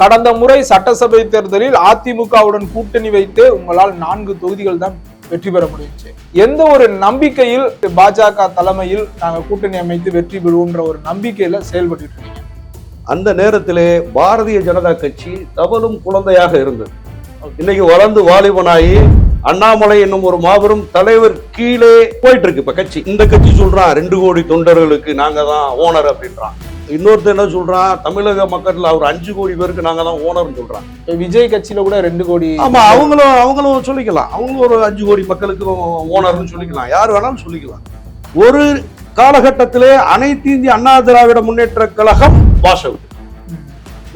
கடந்த முறை சட்டசபை தேர்தலில் அதிமுகவுடன் கூட்டணி வைத்து உங்களால் நான்கு தொகுதிகள் தான் வெற்றி பெற முடிஞ்சுச்சு எந்த ஒரு நம்பிக்கையில் பாஜக தலைமையில் நாங்கள் கூட்டணி அமைத்து வெற்றி பெறுவோம்ன்ற ஒரு நம்பிக்கையில செயல்பட்டு இருக்கீங்க. அந்த நேரத்திலே பாரதிய ஜனதா கட்சி தவளும் குழந்தையாக இருந்தது. இன்னைக்கு வளர்ந்து வாலிபனாகி அண்ணாமலை என்னும் ஒரு மாபெரும் தலைவர் கீழே போயிட்டு இருக்கு இப்ப கட்சி. இந்த கட்சி சொல்றான் ரெண்டு கோடி தொண்டர்களுக்கு நாங்க தான் ஓனர் அப்படின்றான். இன்னொருத்தர் என்ன சொல்றான் தமிழக மக்கள்ல அவர் அஞ்சு கோடி பேருக்கு நாங்க தான் ஓனர்னு சொல்றான் விஜய் கட்சியில கூட ரெண்டு கோடி ஆமா அவங்களும் அவங்களும் சொல்லிக்கலாம். அவங்களும் ஒரு அஞ்சு கோடி மக்களுக்கு ஓனர்னு சொல்லிக்கலாம். யார் வேணாலும் சொல்லிக்கலாம். ஒரு காலகட்டத்திலே அனைத்து இந்திய அண்ணா திராவிட முன்னேற்ற கழகம் வாஷ் அவுட்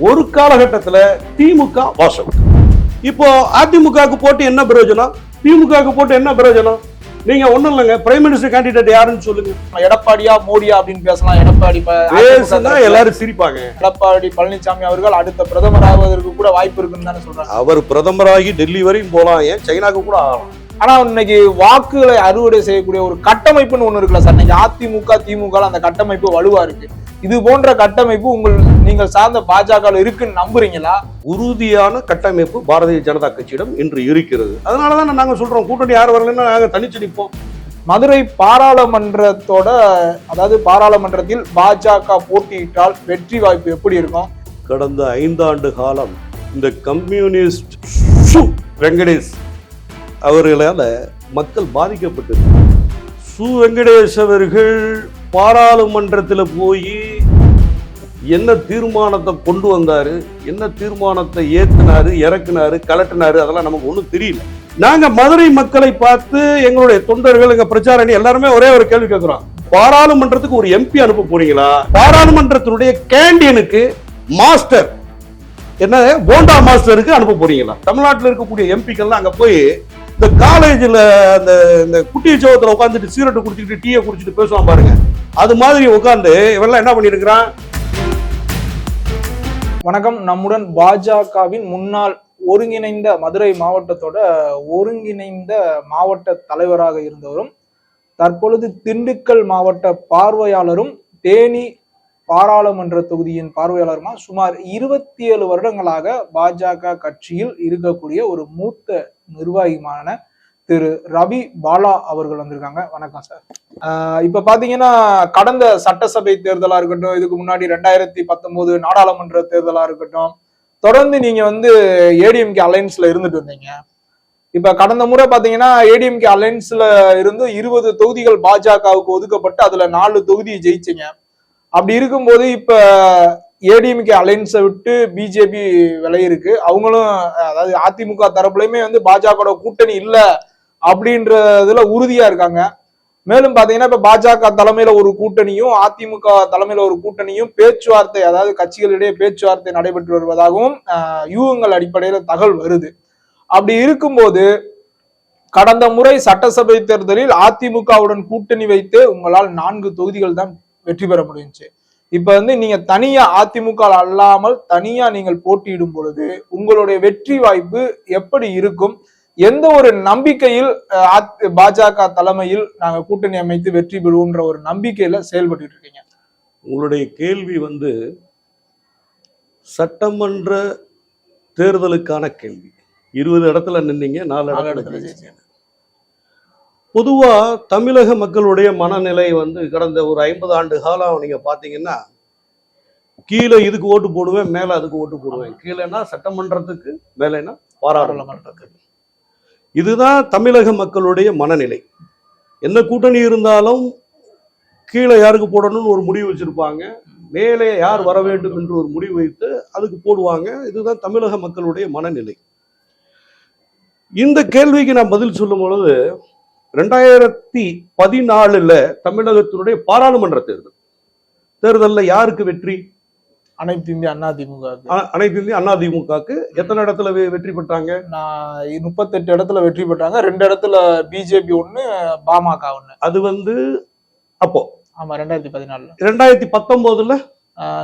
ஒரு காலகட்டத்துல திமுக வாஷ் அவுட் இப்போ அதிமுகவுக்கு போட்டு என்ன பிரயோஜனம்? திமுகவுக்கு போட்டு என்ன பிரயோஜனம்? நீங்க ஒண்ணும் இல்லைங்க. பிரைம் மினிஸ்டர் கேண்டிடேட் யாருன்னு சொல்லுங்க. எடப்பாடியா மோடியா அப்படின்னு பேசலாம். எடப்பாடி பேசுனா எல்லாரும் சிரிப்பாங்க. எடப்பாடி பழனிசாமி அவர்கள் அடுத்த பிரதமர் ஆவதற்கு கூட வாய்ப்பு இருக்குன்னு தானே சொல்றாங்க. அவர் பிரதமராகி டெல்லி வரையும் போலாம். ஏன்? சைனாக்கு கூட ஆகலாம். ஆனா இன்னைக்கு வாக்குகளை அறுவடை செய்யக்கூடிய ஒரு கட்டமைப்புன்னு ஒண்ணு இருக்குல்ல சார். இன்னைக்கு அதிமுக திமுக அந்த கட்டமைப்பு வலுவா இருக்கு. இது போன்ற கட்டமைப்பு உங்கள் நீங்கள் சார்ந்த பாஜக இருக்குன்னு நம்புறீங்களா? உறுதியான கட்டமைப்பு பாரதிய ஜனதா கட்சியிடம் இன்று இருக்கிறது. அதனாலதான் நாங்க சொல்றோம் கூட்டணி யார் வரலன்னா நாங்க தனிச்சு நிற்போம். மதுரை பாராளுமன்றத்தோட அதாவது பாராளுமன்றத்தில் பாஜக போட்டியிட்டால் வெற்றி வாய்ப்பு எப்படி இருக்கும்? கடந்த ஐந்தாண்டு காலம் இந்த கம்யூனிஸ்ட் சு வெங்கடேஷ் அவர்களால மக்கள் பாதிக்கப்பட்டது. சு வெங்கடேஷ் அவர்கள் பாராளுமன்றத்தில் போய் என்ன தீர்மானத்தை கொண்டு வந்தார்? என்ன தீர்மானத்தை ஏத்துனாரு இறக்குனாரு கலட்டினாரு? அதெல்லாம் நமக்கு ஒன்றும் தெரியல. நாங்கள் மதுரை மக்களை பார்த்து எங்களுடைய தொண்டர்கள் எங்கள் பிரச்சாரணி எல்லாருமே ஒரே ஒரு கேள்வி கேட்குறோம் பாராளுமன்றத்துக்கு ஒரு எம்பி அனுப்ப போறீங்களா? பாராளுமன்றத்தினுடைய கேண்டீனுக்கு மாஸ்டர் என்ன போண்டா மாஸ்டருக்கு அனுப்ப போறீங்களா? தமிழ்நாட்டில் இருக்கக்கூடிய எம்பிக்கள்லாம் அங்கே போய் இந்த காலேஜில் அந்த இந்த குட்டி சோகத்தில் உட்காந்துட்டு சீரட்டை குடிச்சிட்டு டீயை குடிச்சிட்டு பேசுவான் பாருங்க. அது மாதிரி உட்காந்து இவெல்லாம் என்ன பண்ணியிருக்கிறான் வணக்கம். நம்முடன் பாஜகவின் முன்னாள் ஒருங்கிணைந்த மதுரை மாவட்டத்தோட ஒருங்கிணைந்த மாவட்ட தலைவராக இருந்தவரும் தற்பொழுது திண்டுக்கல் மாவட்ட பார்வையாளரும் தேனி பாராளுமன்ற தொகுதியின் பார்வையாளருமா சுமார் இருபத்தி ஏழு வருடங்களாக பாஜக கட்சியில் இருக்கக்கூடிய ஒரு மூத்த நிர்வாகிமான திரு ரவி பாலா அவர்கள் வந்திருக்காங்க. வணக்கம் சார். ஆஹ் இப்ப பாத்தீங்கன்னா கடந்த சட்டசபை தேர்தலா இருக்கட்டும் இதுக்கு முன்னாடி ரெண்டாயிரத்தி பத்தொன்பது நாடாளுமன்ற தேர்தலா இருக்கட்டும் தொடர்ந்து நீங்க வந்து ஏடிஎம்கே அலைன்ஸ்ல இருந்துட்டு வந்தீங்க இப்ப கடந்த முறை பாத்தீங்கன்னா ஏடிஎம்கே அலைன்ஸ்ல இருந்து இருபது தொகுதிகள் பாஜகவுக்கு ஒதுக்கப்பட்டு அதுல நாலு தொகுதி ஜெயிச்சீங்க. அப்படி இருக்கும்போது இப்ப ஏடிஎம்கே அலைன்ஸை விட்டு பிஜேபி விலையிருக்கு அவங்களும் அதாவது அதிமுக தரப்புலையுமே வந்து பாஜக கூட்டணி இல்லை அப்படின்றதுல உறுதியா இருக்காங்க. மேலும் பாத்தீங்கன்னா இப்ப பாஜக தலைமையில ஒரு கூட்டணியும் அதிமுக தலைமையில ஒரு கூட்டணியும் பேச்சுவார்த்தை அதாவது கட்சிகளிடையே பேச்சுவார்த்தை நடைபெற்று வருவதாகவும் யூகங்கள் அடிப்படையில தகவல் வருது. அப்படி இருக்கும்போது கடந்த முறை சட்டசபை தேர்தலில் அதிமுகவுடன் கூட்டணி வைத்து உங்களால் நான்கு தொகுதிகள் தான் வெற்றி பெற முடிஞ்சுச்சு. இப்ப வந்து நீங்க தனியா அதிமுக அல்லாமல் தனியா நீங்கள் போட்டியிடும் பொழுது உங்களுடைய வெற்றி வாய்ப்பு எப்படி இருக்கும்? எந்த ஒரு நம்பிக்கையில் பாஜக தலைமையில் நாங்க கூட்டணி அமைத்து வெற்றி பெறுவோம்ன்ற ஒரு நம்பிக்கையில செயல்பட்டு இருக்கீங்க. உங்களுடைய கேள்வி வந்து சட்டமன்ற தேர்தலுக்கான கேள்வி. இருபது இடத்துல நின்னீங்க நாலு இடத்துல. பொதுவா தமிழக மக்களுடைய மனநிலை வந்து கடந்த ஒரு ஐம்பது ஆண்டு காலம் நீங்க பாத்தீங்கன்னா கீழே இதுக்கு ஓட்டு போடுவேன் மேல அதுக்கு ஓட்டு போடுவேன். கீழேனா சட்டமன்றத்துக்கு மேலேனா பாராளுமன்றத்துக்கு. இதுதான் தமிழக மக்களுடைய மனநிலை. என்ன கூட்டணி இருந்தாலும் கீழே யாருக்கு போடணும்னு ஒரு முடிவு வச்சிருப்பாங்க. மேலே யார் வர வேண்டும் என்று ஒரு முடிவு வைத்து அதுக்கு போடுவாங்க. இதுதான் தமிழக மக்களுடைய மனநிலை. இந்த கேள்விக்கு நான் பதில் சொல்லும் பொழுது ரெண்டாயிரத்தி பதினாலுல தமிழகத்தினுடைய பாராளுமன்ற தேர்தல் தேர்தலில் யாருக்கு வெற்றி அனைத்து இந்திய அண்ணா திமுக அனைத்து இந்திய அண்ணா திமுகக்கு எத்தனை இடத்துல வெற்றி பெற்றாங்க? நான் முப்பத்தெட்டு இடத்துல வெற்றி பெற்றாங்க. ரெண்டு இடத்துல பிஜேபி ஒண்ணு பாமக ஒண்ணு. அது வந்து அப்போ? ஆமா ரெண்டாயிரத்தி பதினாலுல. ரெண்டாயிரத்தி பத்தொன்பதுல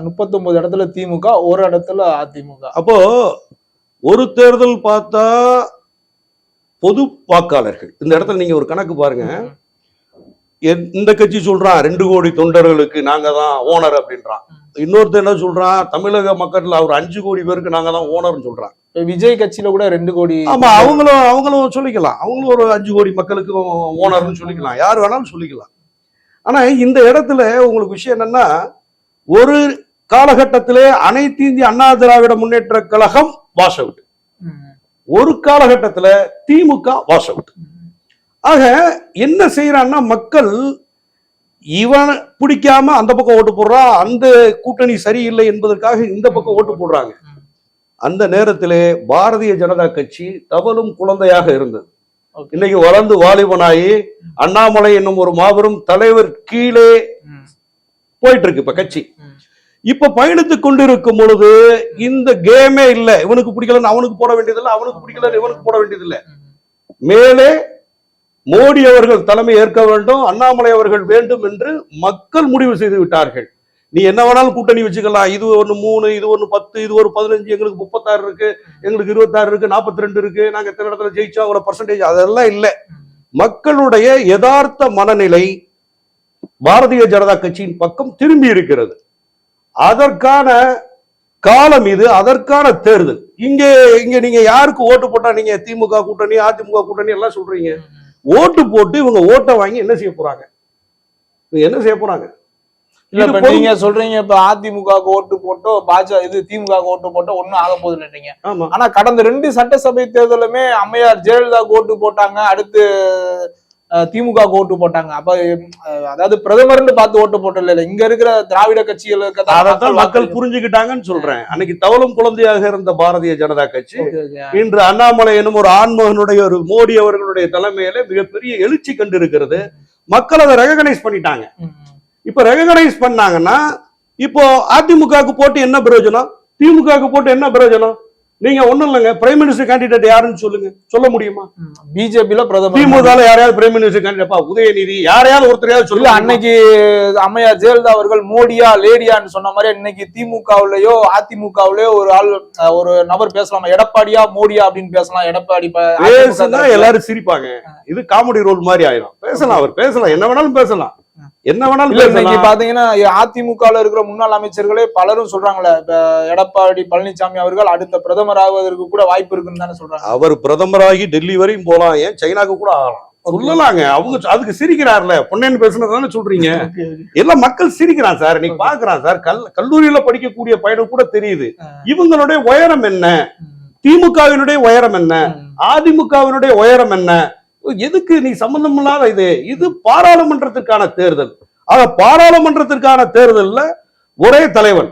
முப்பத்தொன்பது இடத்துல திமுக ஒரு இடத்துல அதிமுக. அப்போ ஒரு தேர்தல் பார்த்தா பொது வாக்காளர்கள். இந்த இடத்துல நீங்க ஒரு கணக்கு பாருங்க. இந்த கட்சி சொல்றான் ரெண்டு கோடி தொண்டர்களுக்கு நாங்க தான் ஓனர் அப்படின்றான் இன்னொருத்தர் என்ன சொல்றான் தமிழக மக்கள்ல அவர் அஞ்சு கோடி பேருக்கு நாங்க தான் ஓனர்னு சொல்றான் விஜய் கட்சியில கூட ரெண்டு கோடி ஆமா அவங்களும் அவங்களும் சொல்லிக்கலாம். அவங்களும் ஒரு அஞ்சு கோடி மக்களுக்கு ஓனர்னு சொல்லிக்கலாம். யார் வேணாலும் சொல்லிக்கலாம். ஆனா இந்த இடத்துல உங்களுக்கு விஷயம் என்னன்னா ஒரு காலகட்டத்திலே அனைத்து இந்திய அண்ணா திராவிட முன்னேற்ற கழகம் வாஷ் அவுட் ஒரு காலகட்டத்துல திமுக வாஷ் அவுட் ஆக என்ன செய்யறான்னா மக்கள் இவன் பிடிக்காம அந்த பக்கம் ஓட்டு போடுறான் அந்த கூட்டணி சரியில்லை என்பதற்காக இந்த பக்கம் ஓட்டு போடுறாங்க. அந்த நேரத்திலே பாரதிய ஜனதா கட்சி தவளும் குழந்தையாக இருந்தது. இன்னைக்கு வளர்ந்து வாலிபனாகி அண்ணாமலை என்னும் ஒரு மாபெரும் தலைவர் கீழே போயிட்டு இருக்கு இப்ப கட்சி. இப்ப பயணித்துக் கொண்டிருக்கும் பொழுது இந்த கேமே இல்ல இவனுக்கு பிடிக்கலன்னு அவனுக்கு போட வேண்டியதில்லை அவனுக்கு பிடிக்கலன்னு இவனுக்கு போட வேண்டியதில்லை. மேலே மோடி அவர்கள் தலைமை ஏற்க வேண்டும் அண்ணாமலை அவர்கள் வேண்டும் என்று மக்கள் முடிவு செய்து விட்டார்கள். நீ என்ன வேணாலும் கூட்டணி வச்சுக்கலாம். இது ஒண்ணு மூணு இது ஒண்ணு பத்து இது ஒரு பதினஞ்சு எங்களுக்கு முப்பத்தாறு இருக்கு எங்களுக்கு இருபத்தாறு இருக்கு நாற்பத்தி ரெண்டு இருக்கு நாங்க எத்தனை இடத்துல ஜெயிச்சோம் அவ்வளவு பர்சன்டேஜ் அதெல்லாம் இல்ல. மக்களுடைய யதார்த்த மனநிலை பாரதிய ஜனதா கட்சியின் பக்கம் திரும்பி இருக்கிறது. அதற்கான காலம் இது அதற்கான தேர்தல். இங்க இங்க நீங்க யாருக்கு ஓட்டு போட்டா நீங்க திமுக கூட்டணி அதிமுக கூட்டணி எல்லாம் சொல்றீங்க. ஓட்டு போட்டு இவங்க ஓட்டை வாங்கி என்ன செய்ய போறாங்க? இவங்க என்ன செய்ய போறாங்க? இல்ல இப்ப நீங்க சொல்றீங்க இப்ப அதிமுக ஓட்டு போட்டோ பாஜக இது திமுக ஓட்டு போட்டோ ஒண்ணும் ஆக போகுது இல்லைங்க ஆமா. ஆனா கடந்த ரெண்டு சட்டசபை தேர்தலுமே அம்மையார் ஜெயலலிதா ஓட்டு போட்டாங்க அடுத்து திமுக ஓட்டு போட்டாங்க. அப்ப அதாவது பிரதமர்னு பார்த்து ஓட்டு போட்டல இல்ல இங்க இருக்கிற திராவிட கட்சிகளுக்கு தான் அதைத்தான் மக்கள். புரிஞ்சுக்கிட்டாங்கன்னு சொல்றேன். அன்னைக்கு தவளும் குழந்தையாக இருந்த பாரதிய ஜனதா கட்சி. இன்று அண்ணாமலை எனும் ஒரு ஆண்மகனுடைய ஒரு மோடி அவர்களுடைய தலைமையில மிகப்பெரிய எழுச்சி கண்டு இருக்கிறது மக்கள் அதை ரெகனைஸ் பண்ணிட்டாங்க. இப்ப ரெகனைஸ் பண்ணாங்கன்னா இப்போ அதிமுகவுக்கு போட்டு என்ன பிரயோஜனம்? திமுகவுக்கு போட்டு என்ன பிரயோஜனம்? நீங்க ஒண்ணும் இல்லைங்க. பிரைம் மினிஸ்டர் கேண்டிடேட் யாருன்னு சொல்லுங்க. சொல்ல முடியுமா? ம். பிஜேபில பிரதமர். திமுக யாரையாவது பிரைம் மினிஸ்டர் கேண்டிடேட் உதயநிதி யாரையாவது ஒருத்தரையாவது சொல்ல அன்னைக்கு அம்மையார் ஜெயலலிதா அவர்கள் மோடியா லேடியான்னு சொன்ன மாதிரி இன்னைக்கு திமுகவுலயோ அதிமுகவுலயோ ஒரு ஆள் ஒரு நபர் பேசலாமா? எடப்பாடியா மோடியா அப்படின்னு பேசலாம். எடப்பாடி பேசுனா. எல்லாரும் சிரிப்பாங்க. இது காமெடி ரோல் மாதிரி ஆயிரும். பேசலாம் அவர் பேசலாம். என்ன வேணாலும் பேசலாம். என்ன வேணாலும் பாத்தீங்கன்னா அதிமுகல இருக்கிற முன்னாள் அமைச்சர்களே பலரும் சொல்றாங்களே எடப்பாடி பழனிசாமி அவர்கள் அடுத்த பிரதமர் ஆவதற்கு கூட வாய்ப்பு இருக்குன்னு தானே சொல்றாங்க. அவர் பிரதமராகி டெல்லி வரையும் போலாம் ஏன் சைனாக்கு கூட ஆகலாம்? சொல்லலாங்க அவங்க அதுக்கு சிரிக்கிறார்ல பொன்னேன்னு பேசுனதானே சொல்றீங்க? எல்லாம் மக்கள் சிரிக்கிறான் சார் நீ பாக்குறான் சார் கல் கல்லூரியில படிக்கக்கூடிய பையனுக்கு கூட தெரியுது. இவங்களுடைய உயரம் என்ன? திமுகவினுடைய உயரம் என்ன? அதிமுகவினுடைய உயரம் என்ன? எதுக்கு நீ சம்பந்தம் இல்லாத இது? இது பாராளுமன்றத்திற்கான தேர்தல். ஆக பாராளுமன்றத்திற்கான தேர்தல்ல ஒரே தலைவன்.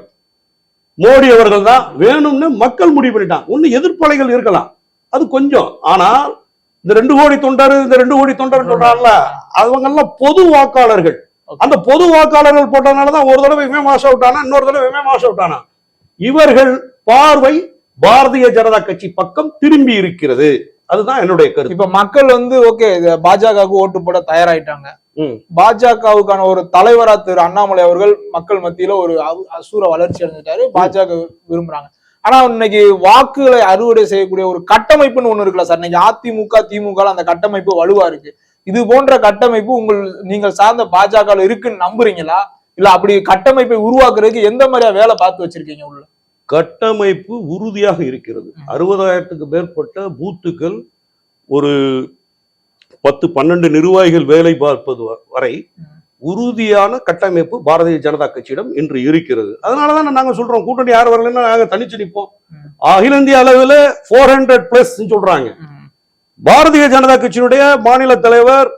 மோடி அவர்கள் தான். வேணும்னு மக்கள் முடிவு பண்ணிட்டான் ஒண்ணு எதிர்ப்பலைகள் இருக்கலாம். அது கொஞ்சம். ஆனால் இந்த ரெண்டு கோடி தொண்டர் இந்த ரெண்டு கோடி தொண்டர் சொல்றாங்கல்ல அவங்க எல்லாம் பொது வாக்காளர்கள். அந்த பொது வாக்காளர்கள் போட்டதுனாலதான் ஒரு தடவை இவன் மாஸ் அவுட் ஆனா இன்னொரு தடவை இவன் மாஸ் அவுட் ஆனா. இவர்கள் பார்வை பாரதிய ஜனதா கட்சி பக்கம் திரும்பி இருக்கிறது. அதுதான் என்னுடைய கருத்து. இப்ப மக்கள் வந்து ஓகே பாஜகவுக்கு ஓட்டு போட தயாராயிட்டாங்க. பாஜகவுக்கான ஒரு தலைவரா திரு அண்ணாமலை அவர்கள் மக்கள் மத்தியில ஒரு அசூர வளர்ச்சி அடைஞ்சிட்டாரு. பாஜக விரும்புறாங்க. ஆனா இன்னைக்கு வாக்குகளை அறுவடை செய்யக்கூடிய ஒரு கட்டமைப்புன்னு ஒண்ணு இருக்குல்ல சார். இன்னைக்கு அதிமுக திமுக அந்த கட்டமைப்பு வலுவா இருக்கு. இது போன்ற கட்டமைப்பு உங்கள் நீங்கள் சார்ந்த பாஜக இருக்குன்னு நம்புறீங்களா? இல்ல அப்படி கட்டமைப்பை உருவாக்குறதுக்கு எந்த மாதிரியா வேலை பார்த்து வச்சிருக்கீங்க உள்ள? கட்டமைப்பு உறுதியாக இருக்கிறது. அறுபதாயிரத்துக்கு மேற்பட்ட பூத்துக்கள் ஒரு பத்து பன்னெண்டு நிர்வாகிகள் வேலை பார்ப்பது வரை. உறுதியான கட்டமைப்பு பாரதிய ஜனதா கட்சியிடம் இன்று இருக்கிறது. அதனாலதான் நாங்க சொல்றோம் கூட்டணி யார் வரலன்னா நாங்க தனிச்சு நிப்போம். ம். அகில இந்திய அளவில் ஃபோர் ஹண்ட்ரட் பிளஸ் சொல்றாங்க. பாரதிய ஜனதா கட்சியினுடைய மாநில தலைவர்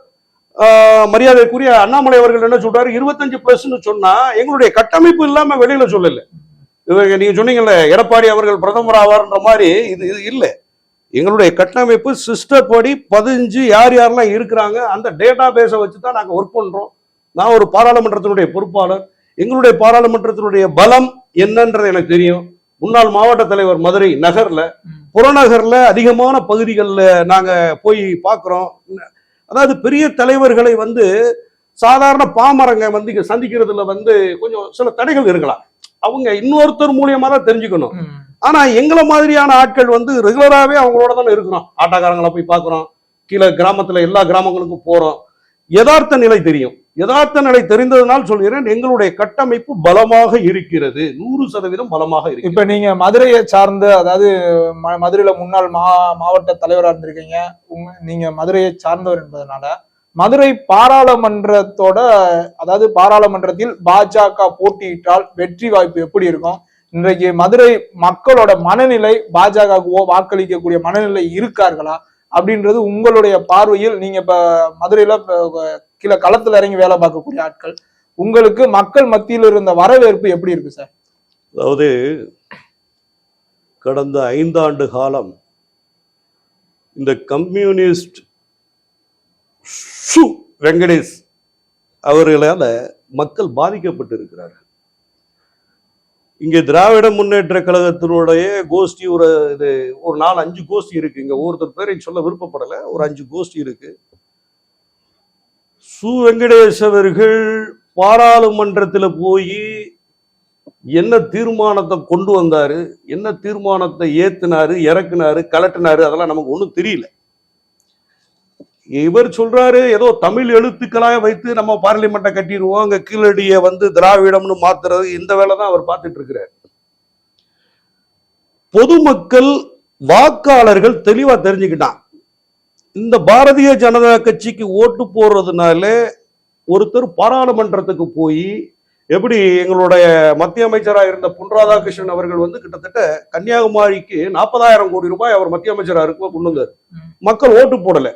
மரியாதைக்குரிய அண்ணாமலை அவர்கள் என்ன சொல்றாரு? இருபத்தஞ்சு பிளஸ்னு சொன்னா எங்களுடைய கட்டமைப்பு இல்லாம வெளியில சொல்லல. இவங்க நீங்க சொன்னீங்கல்ல எடப்பாடி அவர்கள் பிரதமர் ஆவார்ன்ற மாதிரி இது இது இல்லை. எங்களுடைய கட்டமைப்பு சிஸ்டர் படி பதிஞ்சு யார் யாரெல்லாம் இருக்கிறாங்க அந்த டேட்டா பேஸை வச்சு தான் நாங்கள் ஒர்க் பண்ணுறோம் நான் ஒரு பாராளுமன்றத்தினுடைய பொறுப்பாளர். எங்களுடைய பாராளுமன்றத்தினுடைய பலம் என்னன்றது எனக்கு தெரியும். முன்னாள் மாவட்ட தலைவர் மதுரை நகரில் புறநகரில் அதிகமான பகுதிகளில் நாங்கள் போய் பார்க்குறோம் அதாவது பெரிய தலைவர்களை வந்து சாதாரண பாமரங்க வந்து இங்கே சந்திக்கிறதுல வந்து கொஞ்சம் சில தடைகள் இருக்கலாம். அவங்க இன்னொருத்தர் மூலியமா தான் தெரிஞ்சுக்கணும் ஆனா எங்களை மாதிரியான ஆட்கள் வந்து ரெகுலராகவே அவங்களோட தானே இருக்கிறோம். ஆட்டோக்காரங்களை போய் பார்க்குறோம். கீழே கிராமத்துல எல்லா கிராமங்களுக்கும் போறோம். யதார்த்த நிலை தெரியும். யதார்த்த நிலை தெரிந்ததனால் சொல்கிறேன் எங்களுடைய கட்டமைப்பு பலமாக இருக்கிறது. நூறு சதவீதம் பலமாக இருக்கு இப்ப நீங்க மதுரையை சார்ந்த அதாவது மதுரையில முன்னாள் மா மாவட்ட தலைவரா இருந்திருக்கீங்க. உங்க நீங்க மதுரையை சார்ந்தவர் என்பதனால மதுரை பாராளுமன்றத்தோட அதாவது பாராளுமன்றத்தில் பாஜக போட்டியிட்டால் வெற்றி வாய்ப்பு எப்படி இருக்கும்? இன்றைக்கு மதுரை மக்களோட மனநிலை பாஜகவோ வாக்களிக்கக்கூடிய மனநிலை இருக்கார்களா? அப்படின்றது உங்களுடைய பார்வையில் நீங்க இப்ப மதுரையில இப்ப கீழே களத்துல இறங்கி வேலை பார்க்கக்கூடிய ஆட்கள் உங்களுக்கு மக்கள் மத்தியில் இருந்த வரவேற்பு எப்படி இருக்கு சார்? அதாவது கடந்த ஐந்தாண்டு காலம் இந்த கம்யூனிஸ்ட் சு வெங்கடேஷ் அவர்களால மக்கள் பாதிக்கப்பட்டிருக்கிறார்கள். இங்கே திராவிட முன்னேற்ற கழகத்தினுடைய கோஷ்டி ஒரு இது ஒரு நாலு அஞ்சு கோஷ்டி இருக்குது இங்கே ஒவ்வொருத்தர் பேரை சொல்ல விருப்பப்படலை. ஒரு அஞ்சு கோஷ்டி இருக்கு. சு வெங்கடேஷ் அவர்கள் பாராளுமன்றத்தில் போய் என்ன தீர்மானத்தை கொண்டு வந்தாரு என்ன தீர்மானத்தை ஏத்துனாரு இறக்குனாரு கலட்டினாரு அதெல்லாம் நமக்கு ஒன்றும் தெரியல. இவர் சொல்றாரு ஏதோ தமிழ் எழுத்துக்களாக வைத்து நம்ம பார்லிமெண்ட்டை கட்டிடுவோம் அங்க கீழடியை வந்து திராவிடம்னு மாத்துறது இந்த வேலை தான் அவர் பார்த்துட்டு இருக்கிறார் பொதுமக்கள் வாக்காளர்கள் தெளிவா தெரிஞ்சுக்கிட்டான். இந்த பாரதிய ஜனதா கட்சிக்கு ஓட்டு போடுறதுனால ஒருத்தர் பாராளுமன்றத்துக்கு போய் எப்படி எங்களுடைய மத்திய அமைச்சராக இருந்த பொன் ராதாகிருஷ்ணன் அவர்கள் வந்து கிட்டத்தட்ட கன்னியாகுமரிக்கு நாற்பதாயிரம் கோடி ரூபாய் அவர் மத்திய அமைச்சராக இருக்கும் கொண்டு வந்தார். மக்கள் ஓட்டு போடல.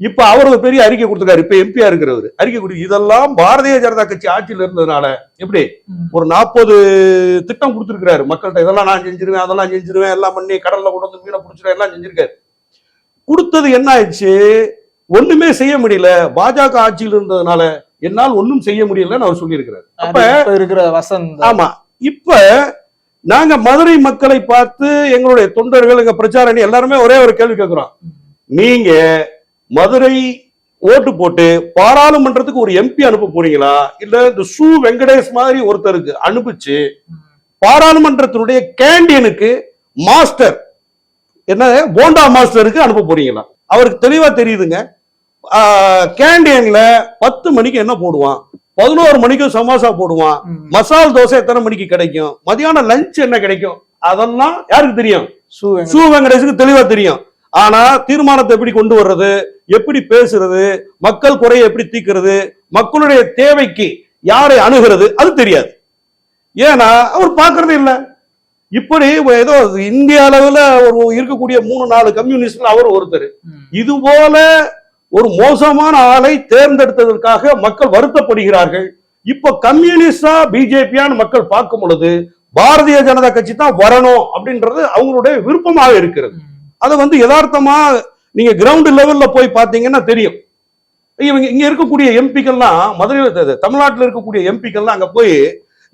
இப்ப அவர் ஒரு பெரிய அறிக்கை கொடுத்துருக்காரு. இப்ப எம்பியா இருக்கிறவர். அறிக்கை கொடு இதெல்லாம் பாரதிய ஜனதா கட்சி ஆட்சியில் இருந்ததுனால எப்படி? ஒரு நாற்பது திட்டம் கொடுத்துருக்காரு மக்கள்கிட்ட. இதெல்லாம் நான் செஞ்சிருவேன் அதெல்லாம் செஞ்சிருவேன் எல்லாம் பண்ணி கடல்ல கொண்டு வந்து மீனை பிடிச்சிருவேன் எல்லாம் செஞ்சிருக்காரு. கொடுத்தது என்ன ஆயிடுச்சு? ஒண்ணுமே செய்ய முடியல. பாஜக ஆட்சியில் இருந்ததுனால என்னால் ஒண்ணும் செய்ய முடியலன்னு அவர் சொல்லியிருக்கிறார். அப்ப இருக்கிற வசந்த் ஆமா. இப்ப நாங்க மதுரை மக்களை பார்த்து எங்களுடைய தொண்டர்கள் எங்க பிரச்சார அணி எல்லாருமே ஒரே ஒரு கேள்வி கேட்கிறோம். நீங்க மதுரை ஓட்டு போட்டு பாராளுமன்றத்துக்கு ஒரு எம்பி அனுப்ப போறீங்களா? இல்ல இந்த சு வெங்கடேஷ் மாதிரி ஒருத்தருக்கு அனுப்பிச்சு பாராளுமன்றத்தினுடைய கேண்டீனுக்கு மாஸ்டர் என்ன போண்டா மாஸ்டருக்கு அனுப்ப போறீங்களா? அவருக்கு தெளிவா தெரியுதுங்க. கேண்டீன்ல பத்து மணிக்கு என்ன போடுவான்? பதினோரு மணிக்கு சமோசா போடுவான். மசால் தோசை எத்தனை மணிக்கு கிடைக்கும்? மதியானம் லஞ்ச் என்ன கிடைக்கும்? அதெல்லாம் யாருக்கு தெரியும். சு வெங்கடேஷுக்கு தெளிவா தெரியும். ஆனா தீர்மானத்தை எப்படி கொண்டு வர்றது? எப்படி பேசுறது? மக்கள் குறையை எப்படி தீர்க்கிறது? மக்களுடைய தேவைக்கு யாரை அணுகிறது? அது தெரியாது. ஏன்னா அவர் பார்க்கறதே இல்ல. இப்படி ஏதோ இந்திய அளவுல ஒரு இருக்கக்கூடிய மூணு நாலு கம்யூனிஸ்ட்ல அவர் ஒருத்தர். இது போல ஒரு மோசமான ஆளை தேர்ந்தெடுத்ததற்காக மக்கள் வருத்தப்படுகிறார்கள். இப்ப கம்யூனிஸ்டா பிஜேபியான்னு மக்கள் பார்க்கும் பொழுது பாரதிய ஜனதா கட்சி தான் வரணும் அப்படின்றது அவங்களுடைய விருப்பமாக இருக்கிறது. அதை வந்து யதார்த்தமா நீங்க கிரவுண்ட் லெவல்ல போய் பாத்தீங்கன்னா தெரியும். இவங்க இங்க இருக்கக்கூடிய எம்பிக்கள்லாம் மதுரையில் தமிழ்நாட்டில் இருக்கக்கூடிய எம்பிக்கள்லாம் அங்க போய்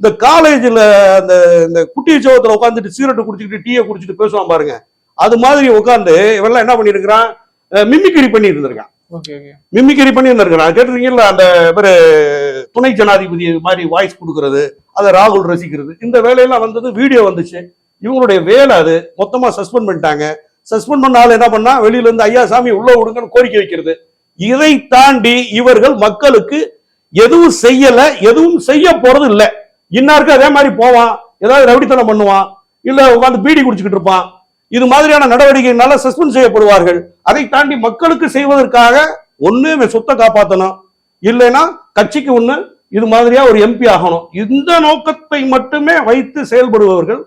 இந்த காலேஜ்ல அந்த இந்த குட்டி சோகத்துல உட்காந்துட்டு சீரட்டு குடிச்சிட்டு டீயை குடிச்சிட்டு பேசுவான் பாருங்க. அது மாதிரி உட்காந்து இவெல்லாம் என்ன பண்ணிருக்கிறான்? மிமிக்ரி பண்ணி இருந்திருக்கான் மிமிக்ரி பண்ணி இருந்திருக்கிறான் கேட்டிருக்கீங்களா அந்த இவரு துணை ஜனாதிபதி மாதிரி வாய்ஸ் கொடுக்கறது அதை ராகுல் ரசிக்கிறது. இந்த வேலையெல்லாம் வந்தது வீடியோ வந்துச்சு. இவங்களுடைய வேலை அது. மொத்தமா சஸ்பெண்ட் பண்ணிட்டாங்க. சஸ்பெண்ட் பண்ண ஆள் என்ன பண்ணா? வெளியில இருந்து ஐயா சாமி உள்ள விடுங்கன்னு கோரிக்கை வைக்கிறது. இதை தாண்டி இவர்கள் மக்களுக்கு எதுவும் செய்யல எதுவும் செய்ய போறது இல்ல. இன்னாருக்கு அதே மாதிரி போவான் ஏதாவது ரவுடித்தனம் பண்ணுவான் இல்ல உட்காந்து பீடி குடிச்சுக்கிட்டு இருப்பான். இது மாதிரியான நடவடிக்கைனால சஸ்பெண்ட் செய்யப்படுவார்கள். அதை தாண்டி மக்களுக்கு செய்வதற்காக ஒண்ணு சொத்தை காப்பாத்தணும். இல்லைன்னா கட்சிக்கு ஒண்ணு இது மாதிரியா ஒரு எம்பி ஆகணும். இந்த நோக்கத்தை மட்டுமே வைத்து செயல்படுபவர்கள்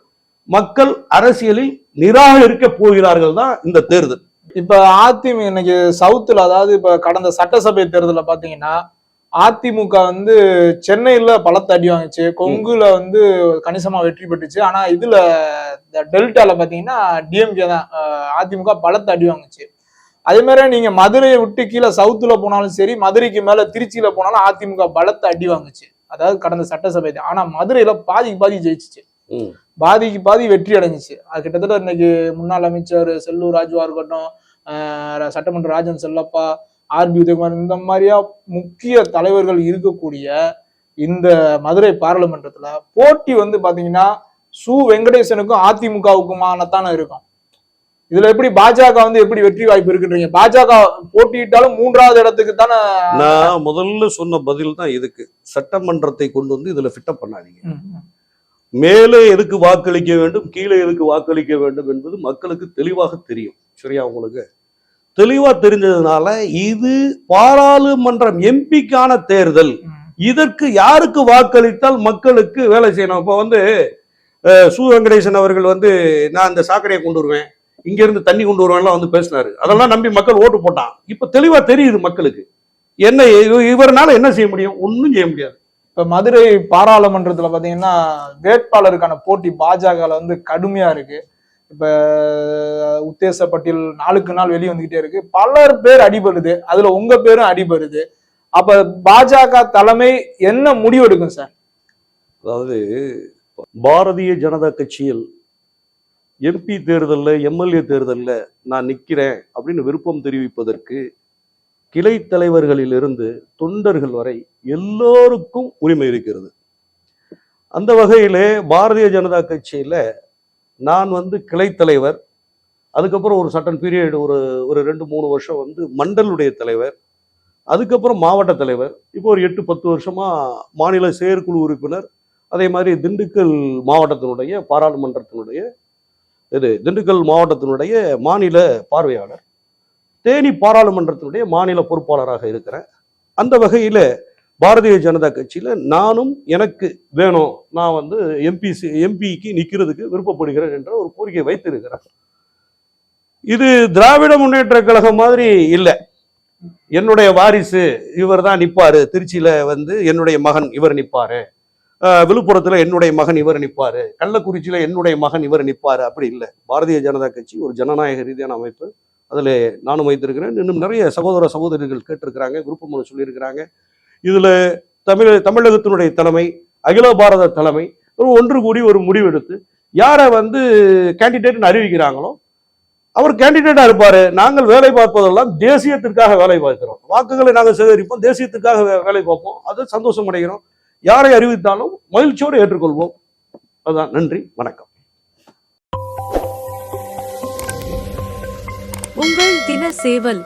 மக்கள் அரசியலில் நிராகரிக்க போகிறார்கள் தான் இந்த தேர்தல். இப்ப அதிமுக இன்னைக்கு சவுத்துல அதாவது இப்ப கடந்த சட்டசபை தேர்தல்ல பாத்தீங்கன்னா அதிமுக வந்து சென்னையில பலத்த அடி வாங்குச்சு. கொங்குல வந்து கணிசமா வெற்றி பெற்றுச்சு. ஆனா இதுல டெல்டால பாத்தீங்கன்னா டிஎம்கே தான் அதிமுக பலத்த அடி வாங்குச்சு. அதே மாதிரி நீங்க மதுரையை விட்டு கீழே சவுத்துல போனாலும் சரி மதுரைக்கு மேல திருச்சியில போனாலும் அதிமுக பலத்த அடி வாங்குச்சு. அதாவது கடந்த சட்டசபை தான். ஆனா மதுரையில பாதிக்கு பாதி ஜெயிச்சுச்சு. பாதிக்கு பாதி வெற்றி அடைஞ்சிச்சு. அது கிட்டத்தட்ட இன்னைக்கு முன்னாள் அமைச்சர் செல்லூர் ராஜுவா இருக்கட்டும் சட்டமன்ற ராஜன் செல்லப்பா ஆர்பி உதயகுமார் இந்த மாதிரியா முக்கிய தலைவர்கள் இருக்கக்கூடிய இந்த மதுரை பாராளுமன்றத்துல போட்டி வந்து பாத்தீங்கன்னா சு. வெங்கடேசனுக்கும் அதிமுகவுக்குமானத்தானே இருக்கும். இதுல எப்படி பாஜக வந்து எப்படி வெற்றி வாய்ப்பு இருக்குன்றீங்க? பாஜக போட்டியிட்டாலும் மூன்றாவது இடத்துக்கு தானே நான் முதல்ல சொன்ன பதில் தான் இதுக்கு. சட்டமன்றத்தை கொண்டு வந்து இதுல ஃபிட்டப் பண்ணாதீங்க. மேலே எதுக்கு வாக்களிக்க வேண்டும் கீழே எதுக்கு வாக்களிக்க வேண்டும் என்பது மக்களுக்கு தெளிவாக தெரியும். சரியா உங்களுக்கு? தெளிவா தெரிஞ்சதுனால இது பாராளுமன்றம் எம்பிக்கான தேர்தல். இதற்கு யாருக்கு வாக்களித்தால் மக்களுக்கு வேலை செய்யணும்? இப்போ வந்து சு வெங்கடேசன் அவர்கள் வந்து நான் இந்த சாக்கடையை கொண்டு வருவேன். இங்க இருந்து தண்ணி கொண்டு வருவேன்லாம் வந்து பேசினாரு. அதெல்லாம் நம்பி மக்கள் ஓட்டு போட்டான். இப்ப தெளிவா தெரியுது மக்களுக்கு. என்ன இவ- இவர்னால என்ன செய்ய முடியும்? ஒன்றும் செய்ய முடியாது. இப்ப மதுரை பாராளுமன்றத்துல பாத்தீங்கன்னா வேட்பாளருக்கான போட்டி பாஜகவில் வந்து கடுமையா இருக்கு. இப்ப உத்தேச பட்டியல் நாளுக்கு நாள் வெளியே வந்துகிட்டே இருக்கு. பலர் பேர் அடிபடுது. அதுல உங்க பேரும் அடிபடுது. அப்ப பாஜக தலைமை என்ன முடிவு எடுக்கும் சார்? அதாவது பாரதிய ஜனதா கட்சியில் எம்பி தேர்தலில் எம்எல்ஏ தேர்தலில் நான் நிற்கிறேன் அப்படின்னு விருப்பம் தெரிவிப்பதற்கு கிளை தலைவர்களிலிருந்து தொண்டர்கள் வரை எல்லோருக்கும் உரிமை இருக்கிறது. அந்த வகையிலே பாரதிய ஜனதா கட்சியில் நான் வந்து கிளை தலைவர் அதுக்கப்புறம் ஒரு சட்டன் பீரியட் ஒரு ஒரு ரெண்டு மூணு வருஷம் வந்து மண்டலுடைய தலைவர் அதுக்கப்புறம் மாவட்ட தலைவர் இப்போ ஒரு எட்டு பத்து வருஷமாக மாநில செயற்குழு உறுப்பினர் அதே மாதிரி திண்டுக்கல் மாவட்டத்தினுடைய பாராளுமன்றத்தினுடைய இது திண்டுக்கல் மாவட்டத்தினுடைய மாநில பார்வையாளர். தேனி பாராளுமன்றத்தினுடைய மாநில பொறுப்பாளராக இருக்கிறேன். அந்த வகையில் பாரதிய ஜனதா கட்சியில் நானும் எனக்கு வேணும். நான் வந்து எம்பி எம்பிக்கு நிற்கிறதுக்கு விருப்பப்படுகிறேன் என்ற ஒரு கோரிக்கை வைத்திருக்கிறேன். இது திராவிட முன்னேற்ற கழகம் மாதிரி இல்லை. என்னுடைய வாரிசு இவர் தான் நிற்பார் திருச்சியில் வந்து என்னுடைய மகன் இவர் நிற்பார் விழுப்புரத்தில் என்னுடைய மகன் இவர் நிற்பார் கள்ளக்குறிச்சியில் என்னுடைய மகன் இவர் நிற்பார் அப்படி இல்லை. பாரதிய ஜனதா கட்சி ஒரு ஜனநாயக ரீதியான அமைப்பு. அதில் நானும் வைத்திருக்கிறேன். இன்னும் நிறைய சகோதர சகோதரிகள் கேட்டிருக்கிறாங்க குரூப் மூலம் சொல்லியிருக்கிறாங்க. இதில் தமிழ் தமிழகத்தினுடைய தலைமை அகில பாரத தலைமை ஒரு ஒன்று கூடி ஒரு முடிவெடுத்து யாரை வந்து கேண்டிடேட்னு அறிவிக்கிறாங்களோ அவர் கேண்டிடேட்டாக இருப்பார். நாங்கள் வேலை பார்ப்பதெல்லாம் தேசியத்திற்காக வேலை பார்க்கிறோம். வாக்குகளை நாங்கள் சேகரிப்போம் தேசியத்துக்காக வேலை பார்ப்போம். அது சந்தோஷம் அடைகிறோம் யாரை அறிவித்தாலும் மகிழ்ச்சியோடு ஏற்றுக்கொள்வோம். அதுதான் நன்றி வணக்கம். உங்கள் தின சேவல்